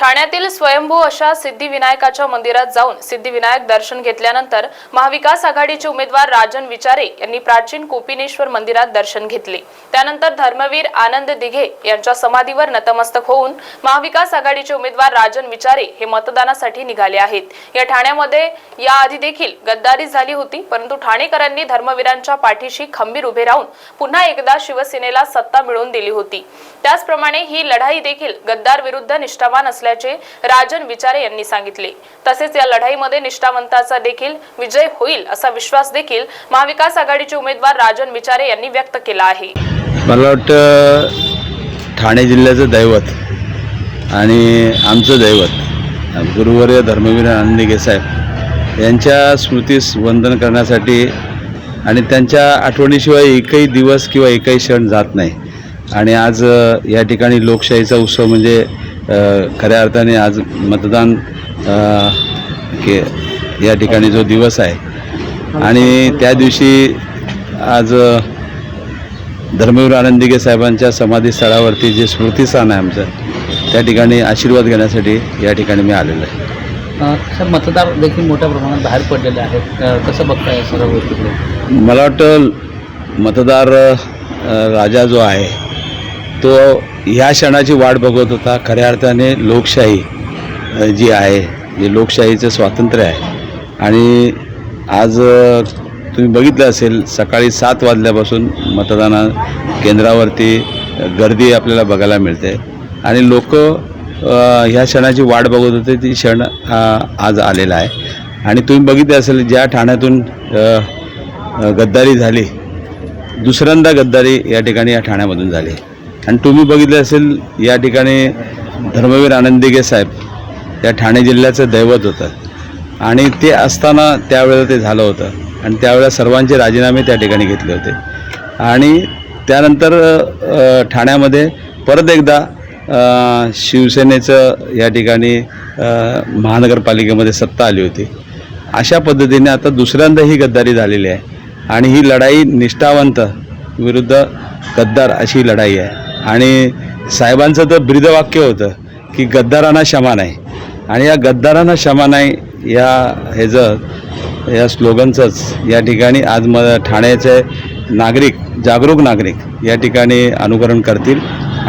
ठाण्यातील स्वयंभू अशा सिद्धिविनायकाच्या मंदिरात जाऊन सिद्धिविनायक दर्शन घेतल्यानंतर महाविकास आघाडीचे उमेदवार राजन विचारे यांनी प्राचीन कोपिनेश्वर मंदिरात दर्शन घेतले. त्यानंतर धर्मवीर आनंद दिघे यांच्या समाधीवर नतमस्तक होऊन महाविकास आघाडीचे उमेदवार राजन विचारे हे मतदानासाठी निघाले आहेत. या ठाण्यामध्ये याआधी देखील गद्दारी झाली होती परंतु ठाणेकरांनी धर्मवीरांच्या पाठीशी खंबीर उभे राहून पुन्हा एकदा शिवसेनेला सत्ता मिळवून दिली होती. त्याचप्रमाणे ही लढाई देखील गद्दार विरुद्ध निष्ठावान असल्याचे राजन विचारे यांनी सांगितले. तसेच या लढाईमध्ये निष्ठावंताचा देखील विजय होईल असा विश्वास देखील महाविकास आघाडीचे उमेदवार राजन विचारे यांनी व्यक्त केला आहे. मला वाटतं ठाणे जिल्ह्याचं दैवत आणि आमचं दैवत गुरुवर्य धर्मवीर आनंदी साहेब यांच्या स्मृतीस वंदन करण्यासाठी आणि त्यांच्या आठवणीशिवाय एकही दिवस किंवा एकही क्षण जात नाही. आणि आज या ठिकाणी लोकशाहीचा उत्सव म्हणजे खऱ्या अर्थाने आज मतदान के या ठिकाणी जो दिवस आहे. आणि त्या दिवशी आज धर्मवीर आनंदिगे साहेबांच्या समाधीस्थळावरती जे स्मृतिस्थान आहे आमचं त्या ठिकाणी आशीर्वाद घेण्यासाठी या ठिकाणी मी आलेलो आहे. सर मतदार देखील मोठ्या प्रमाणात बाहेर पडलेले आहेत. कसं बघताय या सर्व गोष्टीकडे? मला वाटतं मतदार राजा जो आहे तो ह्या क्षणाची वाट बघत होता. खऱ्या अर्थाने लोकशाही जी आहे जे लोकशाहीचं स्वातंत्र्य आहे. आणि आज तुम्ही बघितलं असेल सकाळी सात वाजल्यापासून मतदाना केंद्रावरती गर्दी आपल्याला बघायला मिळते. आणि लोक ह्या क्षणाची वाट बघत होते ती क्षण आज आलेला आहे. आणि तुम्ही बघितलं असेल ज्या ठाण्यातून गद्दारी झाली दुसऱ्यांदा गद्दारी या ठिकाणी या ठाण्यामधून झाली. आणि तुम्ही बघितलं असेल या ठिकाणी धर्मवीर आनंदिगे साहेब या ठाणे जिल्ह्याचं दैवत होतं. आणि ते असताना त्यावेळेला ते झालं होतं. आणि त्यावेळेला सर्वांचे राजीनामे त्या ठिकाणी घेतले होते. आणि त्यानंतर ठाण्यामध्ये परत एकदा शिवसेनेचं या ठिकाणी महानगरपालिकेमध्ये सत्ता आली होती. अशा पद्धतीने आता दुसऱ्यांदा ही गद्दारी झालेली आहे. आणि ही लढाई निष्ठावंत विरुद्ध गद्दार अशी लढाई आहे. आणि साहेबांचं तर ब्रीदवाक्य होतं की गद्दारांना क्षमा नाही. आणि या गद्दारांना क्षमा नाही या ह्याचं या स्लोगनचंच या ठिकाणी आज म ठाण्याचे नागरिक जागरूक नागरिक या ठिकाणी अनुकरण करतील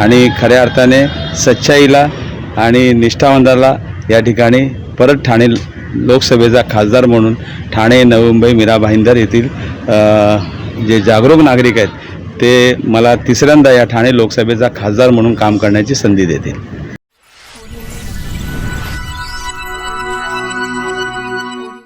आणि खऱ्या अर्थाने सच्चाईला आणि निष्ठावंताला या ठिकाणी परत ठाणे लोकसभेचा खासदार म्हणून ठाणे नवी मुंबई मीरा भाईंदर येथील जे जागरूक नागरिक आहेत ते मला तिसऱ्यांदा या ठाणे लोकसभेचा खासदार म्हणून काम करण्याची संधी देतील.